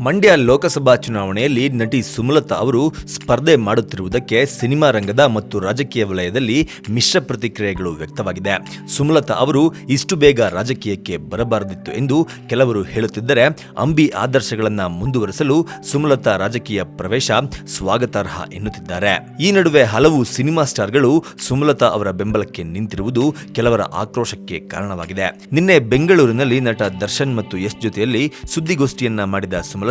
ಮಂಡ್ಯ ಲೋಕಸಭಾ ಚುನಾವಣೆಯಲ್ಲಿ ನಟಿ ಸುಮಲತಾ ಅವರು ಸ್ಪರ್ಧೆ ಮಾಡುತ್ತಿರುವುದಕ್ಕೆ ಸಿನಿಮಾ ರಂಗದ ಮತ್ತು ರಾಜಕೀಯ ವಲಯದಲ್ಲಿ ಮಿಶ್ರ ಪ್ರತಿಕ್ರಿಯೆಗಳು ವ್ಯಕ್ತವಾಗಿದೆ. ಸುಮಲತಾ ಅವರು ಇಷ್ಟು ಬೇಗ ರಾಜಕೀಯಕ್ಕೆ ಬರಬಾರದಿತ್ತು ಎಂದು ಕೆಲವರು ಹೇಳುತ್ತಿದ್ದರೆ, ಅಂಬಿ ಆದರ್ಶಗಳನ್ನು ಮುಂದುವರೆಸಲು ಸುಮಲತಾ ರಾಜಕೀಯ ಪ್ರವೇಶ ಸ್ವಾಗತಾರ್ಹ ಎನ್ನುತ್ತಿದ್ದಾರೆ. ಈ ನಡುವೆ ಹಲವು ಸಿನಿಮಾ ಸ್ಟಾರ್ಗಳು ಸುಮಲತಾ ಅವರ ಬೆಂಬಲಕ್ಕೆ ನಿಂತಿರುವುದು ಕೆಲವರ ಆಕ್ರೋಶಕ್ಕೆ ಕಾರಣವಾಗಿದೆ. ನಿನ್ನೆ ಬೆಂಗಳೂರಿನಲ್ಲಿ ನಟ ದರ್ಶನ್ ಮತ್ತು ಯಶ್ ಜೊತೆಯಲ್ಲಿ ಸುದ್ದಿಗೋಷ್ಠಿಯನ್ನ ಮಾಡಿದ ಸುಮಲತಾ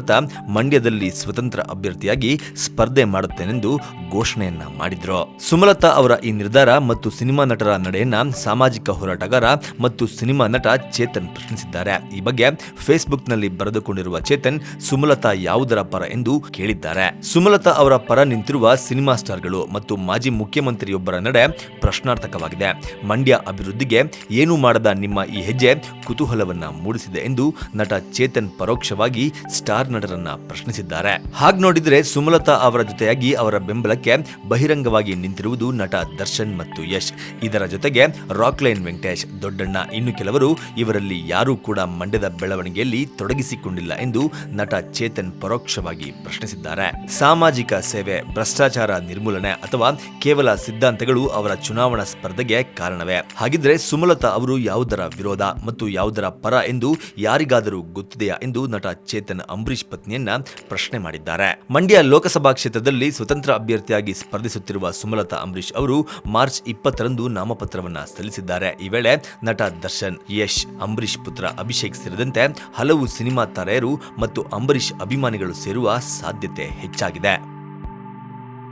ಮಂಡ್ಯದಲ್ಲಿ ಸ್ವತಂತ್ರ ಅಭ್ಯರ್ಥಿಯಾಗಿ ಸ್ಪರ್ಧೆ ಮಾಡುತ್ತೇನೆಂದು ಘೋಷಣೆಯನ್ನ ಮಾಡಿದ್ರು. ಸುಮಲತಾ ಅವರ ಈ ನಿರ್ಧಾರ ಮತ್ತು ಸಿನಿಮಾ ನಟರ ನಡೆಯನ್ನ ಸಾಮಾಜಿಕ ಹೋರಾಟಗಾರ ಮತ್ತು ಸಿನಿಮಾ ನಟ ಚೇತನ್ ಪ್ರಶ್ನಿಸಿದ್ದಾರೆ. ಈ ಬಗ್ಗೆ ಫೇಸ್ಬುಕ್ನಲ್ಲಿ ಬರೆದುಕೊಂಡಿರುವ ಚೇತನ್, ಸುಮಲತಾ ಯಾವುದರ ಪರ ಎಂದು ಕೇಳಿದ್ದಾರೆ. ಸುಮಲತಾ ಅವರ ಪರ ನಿಂತಿರುವ ಸಿನಿಮಾ ಸ್ಟಾರ್ಗಳು ಮತ್ತು ಮಾಜಿ ಮುಖ್ಯಮಂತ್ರಿಯೊಬ್ಬರ ನಡೆ ಪ್ರಶ್ನಾರ್ಥಕವಾಗಿದೆ. ಮಂಡ್ಯ ಅಭಿವೃದ್ಧಿಗೆ ಏನು ಮಾಡದ ನಿಮ್ಮ ಈ ಹೆಜ್ಜೆ ಕುತೂಹಲವನ್ನ ಮೂಡಿಸಿದೆ ಎಂದು ನಟ ಚೇತನ್ ಪರೋಕ್ಷವಾಗಿ ಸ್ಟಾರ್ ನಟರನ್ನ ಪ್ರಶ್ನಿಸಿದ್ದಾರೆ. ಹಾಗ್ ನೋಡಿದ್ರೆ ಸುಮಲತಾ ಅವರ ಜೊತೆಯಾಗಿ ಅವರ ಬೆಂಬಲಕ್ಕೆ ಬಹಿರಂಗವಾಗಿ ನಿಂತಿರುವುದು ನಟ ದರ್ಶನ್ ಮತ್ತು ಯಶ್. ಇದರ ಜೊತೆಗೆ ರಾಕ್ಲೈನ್ ವೆಂಕಟೇಶ್, ದೊಡ್ಡಣ್ಣ ಇನ್ನು ಕೆಲವರು ಇವರಲ್ಲಿ ಯಾರೂ ಕೂಡ ಮಂಡ್ಯದ ಬೆಳವಣಿಗೆಯಲ್ಲಿ ತೊಡಗಿಸಿಕೊಂಡಿಲ್ಲ ಎಂದು ನಟ ಚೇತನ್ ಪರೋಕ್ಷವಾಗಿ ಪ್ರಶ್ನಿಸಿದ್ದಾರೆ. ಸಾಮಾಜಿಕ ಸೇವೆ, ಭ್ರಷ್ಟಾಚಾರ ನಿರ್ಮೂಲನೆ ಅಥವಾ ಕೇವಲ ಸಿದ್ಧಾಂತಗಳು ಅವರ ಚುನಾವಣಾ ಸ್ಪರ್ಧೆಗೆ ಕಾರಣವೇ. ಹಾಗಿದ್ರೆ ಸುಮಲತಾ ಅವರು ಯಾವುದರ ವಿರೋಧ ಮತ್ತು ಯಾವುದರ ಪರ ಎಂದು ಯಾರಿಗಾದರೂ ಗೊತ್ತಿದೆಯಾ ಎಂದು ನಟ ಚೇತನ್ ಅಂಬರೀಶ್ ಪತ್ನಿಯನ್ನ ಪ್ರಶ್ನೆ ಮಾಡಿದ್ದಾರೆ. ಮಂಡ್ಯ ಲೋಕಸಭಾ ಕ್ಷೇತ್ರದಲ್ಲಿ ಸ್ವತಂತ್ರ ಅಭ್ಯರ್ಥಿಯಾಗಿ ಸ್ಪರ್ಧಿಸುತ್ತಿರುವ ಸುಮಲತಾ ಅಂಬರೀಶ್ ಅವರು ಮಾರ್ಚ್ ಇಪ್ಪತ್ತರಂದು ನಾಮಪತ್ರವನ್ನ ಸಲ್ಲಿಸಿದ್ದಾರೆ. ಈ ವೇಳೆ ನಟ ದರ್ಶನ್, ಯಶ್ ಅಂಬರೀಶ್ ಪುತ್ರ ಅಭಿಷೇಕ್ ಸೇರಿದಂತೆ ಹಲವು ಸಿನಿಮಾ ತಾರೆಯರು ಮತ್ತು ಅಂಬರೀಶ್ ಅಭಿಮಾನಿಗಳು ಸೇರುವ ಸಾಧ್ಯತೆ ಹೆಚ್ಚಾಗಿದೆ.